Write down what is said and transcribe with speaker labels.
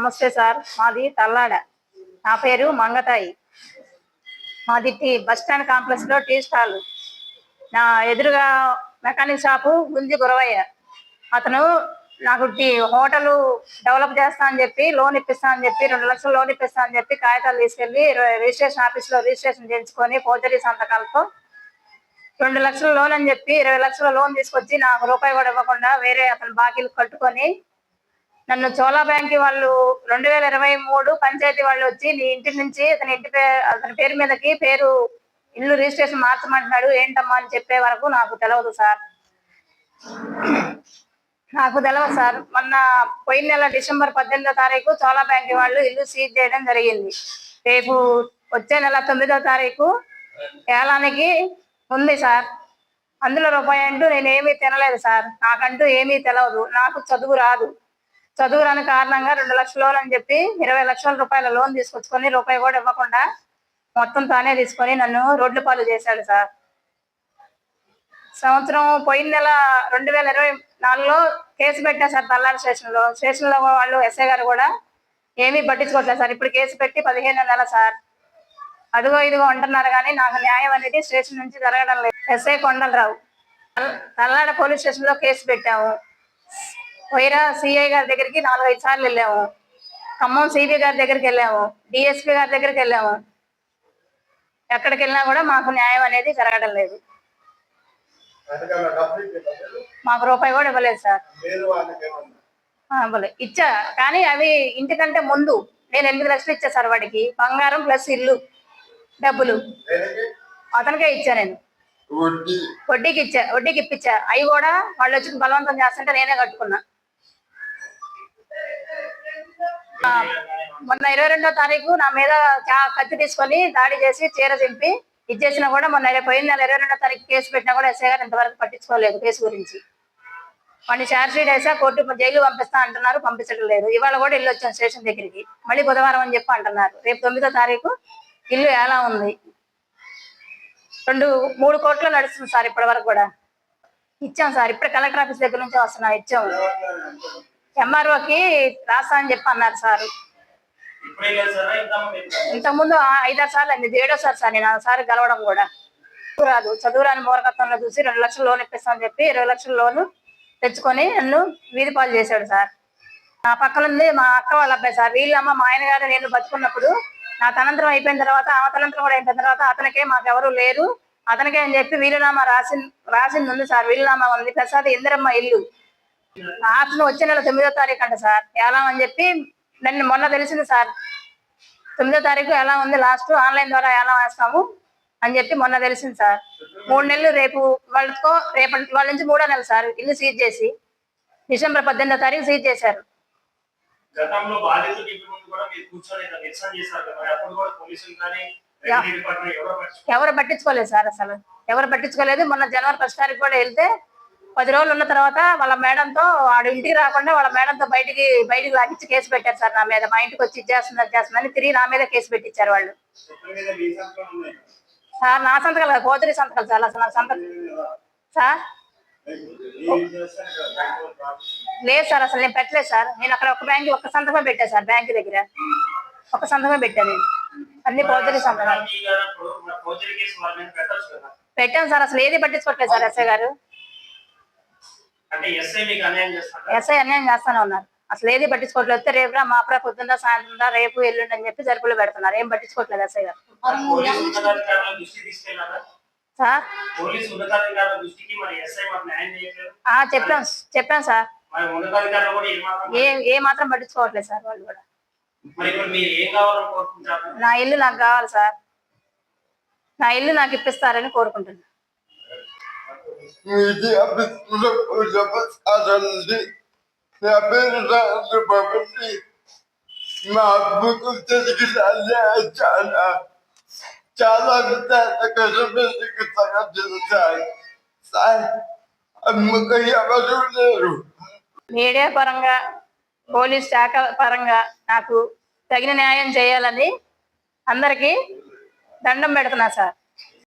Speaker 1: నమస్తే సార్. మాది తల్లాడ. నా పేరు మంగతాయి. మాది టీ బస్ స్టాండ్ కాంప్లెక్స్లో టీ స్టాల్. నా ఎదురుగా మెకానిక్ షాపు గుంజి గురవయ్య. అతను నాకు టీ హోటల్ డెవలప్ చేస్తా అని చెప్పి లోన్ ఇప్పిస్తా అని చెప్పి రెండు లక్షలు లోన్ ఇప్పిస్తా అని చెప్పి కాగితాలు తీసుకెళ్ళి రిజిస్ట్రేషన్ ఆఫీస్లో రిజిస్ట్రేషన్ చేయించుకొని ఫోర్జరీ సంతకాలతో రెండు లక్షల లోన్ అని చెప్పి ఇరవై లక్షల లోన్ తీసుకొచ్చి నాకు రూపాయి కూడా ఇవ్వకుండా వేరే అతను బాకీలు కట్టుకొని నన్ను చోలా బ్యాంక్ వాళ్ళు రెండు వేల ఇరవై మూడు పంచాయతీ వాళ్ళు వచ్చి నీ ఇంటి నుంచి అతని ఇంటి పేరు అతని పేరు మీదకి పేరు ఇల్లు రిజిస్ట్రేషన్ మార్చమంటున్నాడు. ఏంటమ్మా అని చెప్పే వరకు నాకు తెలవదు సార్. నాకు తెలవదు సార్. మొన్న పోయిన నెల డిసెంబర్ పద్దెనిమిదో తారీఖు చోలా బ్యాంక్ వాళ్ళు ఇల్లు సీజ్ చేయడం జరిగింది. రేపు వచ్చే నెల తొమ్మిదో తారీఖు ఏలానికి ఉంది సార్. అందులో రూపాయి అంటూ నేను ఏమీ తినలేదు సార్. నాకంటూ ఏమీ తెలవదు. నాకు చదువు రాదు. చదువురాని కారణంగా రెండు లక్షల అని చెప్పి ఇరవై లక్షల రూపాయల లోన్ తీసుకొచ్చుకొని రూపాయి కూడా ఇవ్వకుండా మొత్తం తానే తీసుకొని నన్ను రోడ్ల పాలు చేశాడు సార్. సంవత్సరం పోయిన నెల రెండు వేల ఇరవై నాలుగులో కేసు పెట్టా సార్ తల్లారి స్టేషన్లో. స్టేషన్లో వాళ్ళు ఎస్ఐ గారు కూడా ఏమీ పట్టించుకోవట్లేదు సార్. ఇప్పుడు కేసు పెట్టి పదిహేను నెలల సార్. అదిగో ఇదిగో అంటున్నారు కానీ నాకు న్యాయం అనేది స్టేషన్ నుంచి జరగడం లేదు. ఎస్ఐ కొండలరావు. తల్లాడ పోలీస్ స్టేషన్లో కేసు పెట్టాము. వైరా సిఐ గారి దగ్గరికి నాలుగైదు సార్లు వెళ్ళాము. ఖమ్మం సిబి గారి దగ్గరికి వెళ్ళాము. డిఎస్పి గారి దగ్గరికి వెళ్ళాము. ఎక్కడికి వెళ్ళినా కూడా మాకు న్యాయం అనేది జరగడం లేదు. మాకు రూపాయి కూడా ఇవ్వలేదు సార్. ఇవ్వలేదు ఇచ్చా. కానీ అవి ఇంటికంటే ముందు. నేను ఎనిమిది లక్షలు ఇచ్చా సార్ వాడికి. బంగారం ప్లస్ ఇల్లు డబ్బులు. అతనికే ఇచ్చా నేను.
Speaker 2: వడ్డీ.
Speaker 1: వడ్డీకి ఇచ్చా. వడ్డీకి ఇప్పించా. అవి కూడా వాళ్ళు వచ్చి బలవంతం చేస్తుంటే నేనే కట్టుకున్నా. మొన్న ఇరవై రెండో తారీఖు నా మీద కత్తి తీసుకొని దాడి చేసి చీర దింపి ఇచ్చేసినా కూడా మొన్న పోయిన నెల ఇరవై రెండో తారీఖు కేసు పెట్టినా కూడా ఎస్ఐ గారు ఇంతవరకు పట్టించుకోలేదు కేసు గురించి. వాడిని ఛార్జ్ షీట్ వేసా కోర్టు జైలు పంపిస్తా అంటున్నారు పంపించడం లేదు. ఇవాళ కూడా ఇల్లు వచ్చాను స్టేషన్ దగ్గరికి. మళ్ళీ బుధవారం అని చెప్పి అంటున్నారు. రేపు తొమ్మిదో తారీఖు ఇల్లు ఎలా ఉంది? రెండు మూడు కోట్లు నడుస్తుంది సార్ ఇప్పటి వరకు కూడా. ఇచ్చాం సార్. ఇప్పుడే కలెక్టర్ ఆఫీస్ దగ్గర నుంచి వస్తున్నా ఇచ్చాం. ఎంఆర్ఓకి రాస్తా అని చెప్పి అన్నారు సార్.
Speaker 3: ఇంతకుముందు
Speaker 1: ఇంతకు ముందు ఐదారు సార్లు అయింది ఇది ఏడోసారి సార్ నేను సార్ గెలవడం కూడా. రాదు చదువు రాని మూరకత్వంలో చూసి రెండు లక్షలు లోన్ ఇప్పిస్తామని చెప్పి ఇరవై లక్షల లోను తెచ్చుకొని నన్ను వీధి పాలు చేశాడు సార్. నా పక్కన ఉంది మా అక్క వాళ్ళ అబ్బాయి సార్. వీళ్ళమ్మ మా ఆయన గారు నేను బతుకున్నప్పుడు నా తనంతరం అయిపోయిన తర్వాత ఆ తనంతరం కూడా అయిపోయిన తర్వాత అతనికే మాకెవరు లేరు. అతనికే అని చెప్పి వీలునామా రాసి రాసింది ఉంది సార్. వీలునామా ఉంది. ప్రసాద్ ఇందిరమ్మ ఇల్లు. అతను వచ్చే నెల తొమ్మిదో తారీఖు అంట సార్. ఎలా అని చెప్పి నన్ను మొన్న తెలిసింది సార్. తొమ్మిదో తారీఖు ఎలా ఉంది లాస్ట్ ఆన్లైన్ ద్వారా ఎలా వేస్తాము అని చెప్పి మొన్న తెలిసింది సార్. మూడు నెలలు రేపు వాళ్ళతో రేపటి వాళ్ళ నుంచి మూడో నెల సార్ ఇల్లు సీజ్ చేసి డిసెంబర్ పద్దెనిమిదో తారీఖు సీజ్ చేశారు.
Speaker 3: ఎవరు పట్టించుకోలేదు
Speaker 1: సార్ అసలు. ఎవరు పట్టించుకోలేదు. మొన్న జనవరి ఫస్ట్ తారీఖు కూడా వెళ్తే పది రోజులు ఉన్న తర్వాత వాళ్ళ మేడంతో వాడు ఇంటికి రాకుండా వాళ్ళ మేడంతో బయటికి బయటికి లాగించి కేసు పెట్టారు సార్ నా మీద. మా ఇంటికి వచ్చి ఇచ్చేస్తుంది అది చేస్తుంది అని తిరిగి నా మీద కేసు పెట్టించారు వాళ్ళు.
Speaker 2: సంతకం
Speaker 1: సార్ నా సంతకాలు కాదు, కోతరి సంతకాలు సార్. అసలు నా సంతకం సార్. లేదు సార్ అసలు నేను పెట్టలేదు సార్. నేను అక్కడ ఒక బ్యాంక్ ఒక్క సంతకమే పెట్టా సార్ బ్యాంక్ దగ్గర. ఒక సంతకమే పెట్టా నేను. అన్ని పోతరి సంతకాలు. పెట్టాను సార్ అసలు ఏది పట్టించుకోవట్లేదు సార్ ఎస్ఐ గారు.
Speaker 3: ఎస్ఐ అన్యాయం
Speaker 1: చేస్తానే ఉన్నారు. అసలు ఏది పట్టించుకోవట్లేదు. వస్తే రేపు రా మాపరా పొద్దున్న సాయంత్రం రా రేపు ఎల్లుండి అని చెప్పి జరుపులు పెడుతున్నారు. ఏం పట్టించుకోవట్లేదు ఎస్ఐ గారు. సార్?
Speaker 3: పోలీసు ఉన్నతాధికారుల దృష్టికి మరి ఎస్ఐ మాకు న్యాయం చేయట్లేదు?
Speaker 1: ఆ చెప్పాం చెప్పాం సార్. ఏ ఏ మాత్రం పట్టించుకోవట్లేదు సార్ వాళ్ళు కూడా.
Speaker 3: మరి ఇప్పుడు మీరు ఏం కావాలని కోరుకుంటారు?
Speaker 1: నా ఇల్లు నాకు కావాలి సార్. నా ఇల్లు నాకు ఇప్పిస్తారని కోరుకుంటున్నాను
Speaker 2: మీది అభివృద్ధిలో నా పేరు రాజు మా అబ్బుకు తిరిగి రాలే చాలా చాలా విధాల కష్టపడి సార్ సార్ అమ్మకు ఎవరు లేరు
Speaker 1: మీడియా పరంగా పోలీస్ శాఖ పరంగా నాకు తగిన న్యాయం చేయాలని అందరికీ దండం పెడుతున్నా సార్.